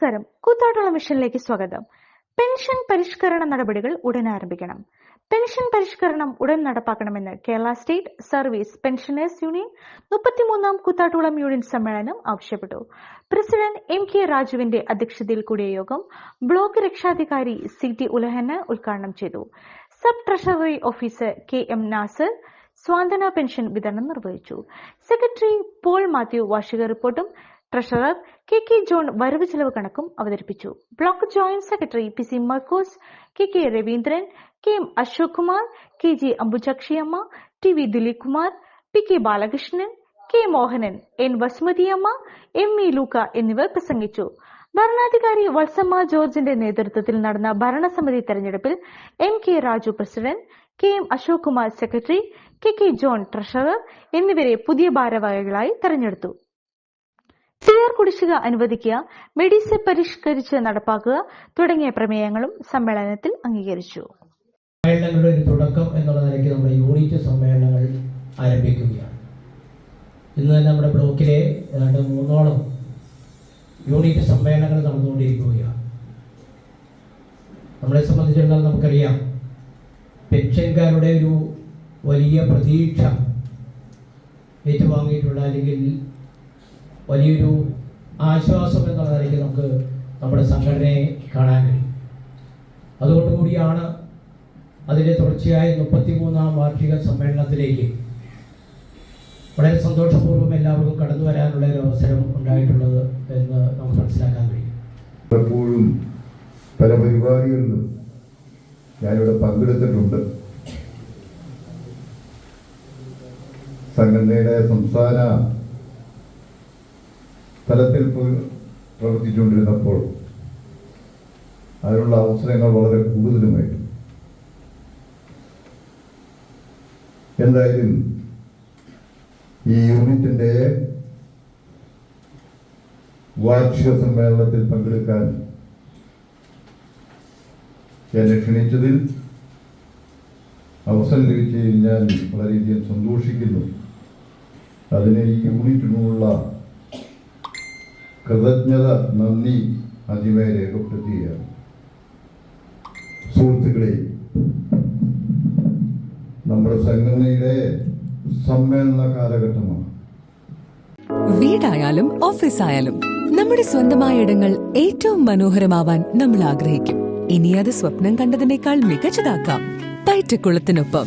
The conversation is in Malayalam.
നമസ്കാരം. കൂത്താട്ടുള്ള മിഷനിലേക്ക് സ്വാഗതം. പെൻഷൻ പരിഷ്കരണ നടപടികൾ ഉടൻ ആരംഭിക്കണം. പെൻഷൻ പരിഷ്കരണം ഉടൻ നടപ്പാക്കണമെന്ന് Kerala State Service Pensioners Union മുപ്പത്തിമൂന്നാം കൂത്താട്ടുളം യൂണിയൻ സമ്മേളനം ആവശ്യപ്പെട്ടു. പ്രസിഡന്റ് എം കെ രാജുവിന്റെ അധ്യക്ഷതയിൽ കൂടിയ യോഗം ബ്ലോക്ക് രക്ഷാധികാരി സി ടി ഉലഹന്ന ഉദ്ഘാടനം ചെയ്തു. Sub treasury officer K M Nasar സ്വാന്തന pension വിതരണം നിർവഹിച്ചു. സെക്രട്ടറി പോൾ മാത്യു വാർഷിക റിപ്പോർട്ടും ട്രഷറർ കെ കെ ജോൺ വരവ് ചെലവ് കണക്കും അവതരിപ്പിച്ചു. Block joint secretary P C Markose K K Raveendran K M Ashok Kumar K G Ambujakshiyamma T V Dileep Kumar P K Balakrishnan K Mohanan N Vasumathiyamma M E Lukka എന്നിവർ പ്രസംഗിച്ചു. ഭരണാധികാരി വത്സമ്മ ജോർജിന്റെ നേതൃത്വത്തിൽ നടന്ന ഭരണസമിതി തെരഞ്ഞെടുപ്പിൽ M K Raju president K M Ashok Kumar secretary K K John treasurer എന്നിവരെ പുതിയ ഭാരവാഹികളായി തെരഞ്ഞെടുത്തു. ടിആർ കുടിശ്ശിക അനുവദിക്കുക മെഡിസെ പരിഷ്കരിച്ച് നടപ്പാക്കുക തുടങ്ങിയ പ്രമേയങ്ങളും സമ്മേളനത്തിൽ അംഗീകരിച്ചു. സമ്മേളനങ്ങളുടെ ഒരു തുടക്കം എന്നുള്ള നിലയ്ക്ക് നമ്മുടെ യൂണിറ്റ് സമ്മേളനങ്ങൾ ആരംഭിക്കുകയാണ്. ഇന്ന് തന്നെ നമ്മുടെ ബ്ലോക്കിലെ ഏതാണ്ട് മൂന്നോളം യൂണിറ്റ് സമ്മേളനങ്ങൾ നടന്നുകൊണ്ടിരിക്കുകയാണ്. നമ്മളെ സംബന്ധിച്ചിടത്തോളം നമുക്കറിയാം പെൻഷൻകാരുടെ ഒരു വലിയ പ്രതീക്ഷ ഏറ്റുവാങ്ങിയിട്ടുള്ള അല്ലെങ്കിൽ വലിയൊരു ആശ്വാസം എന്നുള്ള നമുക്ക് നമ്മുടെ സംഘടനയെ കാണാൻ കഴിയും. അതുകൊണ്ട് കൂടിയാണ് അതിന്റെ തുടർച്ചയായ മുപ്പത്തിമൂന്നാം വാർഷിക സമ്മേളനത്തിലേക്ക് വളരെ സന്തോഷപൂർവം എല്ലാവർക്കും കടന്നു വരാനുള്ള ഒരു അവസരം ഉണ്ടായിട്ടുള്ളത് എന്ന് നമുക്ക് മനസ്സിലാക്കാൻ കഴിയും. പലപ്പോഴും പല പരിപാടികളിലും ഞാനിവിടെ പങ്കെടുത്തിട്ടുണ്ട്. സംഘടനയുടെ സംസ്ഥാന തലത്തിൽ പ്രവർത്തിച്ചുകൊണ്ടിരുന്നപ്പോൾ അതിനുള്ള അവസരങ്ങൾ വളരെ കൂടുതലുമായിരുന്നു. എന്തായാലും ഈ യൂണിറ്റിന്റെ വാർഷിക സമ്മേളനത്തിൽ പങ്കെടുക്കാൻ എന്നെ ക്ഷണിച്ചതിൽ അവസരം ലഭിച്ചതിൽ ഞാൻ വളരെയധികം സന്തോഷിക്കുന്നു. അതിന് ഈ യൂണിറ്റിനുള്ള കൃതജ്ഞത നന്ദി ആദ്യമായി രേഖപ്പെടുത്തുകയാണ് സുഹൃത്തുക്കളെ നമ്മുടെ സംഘടനയുടെ സമ്മേളന കാലഘട്ടമാണ്. വീടായാലും ഓഫീസ് ആയാലും നമ്മുടെ സ്വന്തമായ ഇടങ്ങൾ ഏറ്റവും മനോഹരമാവാൻ നമ്മൾ ആഗ്രഹിക്കും. ഇനി അത് സ്വപ്നം കണ്ടതിനേക്കാൾ മികച്ചതാക്കാം. പൈറ്റക്കുളത്തിനൊപ്പം.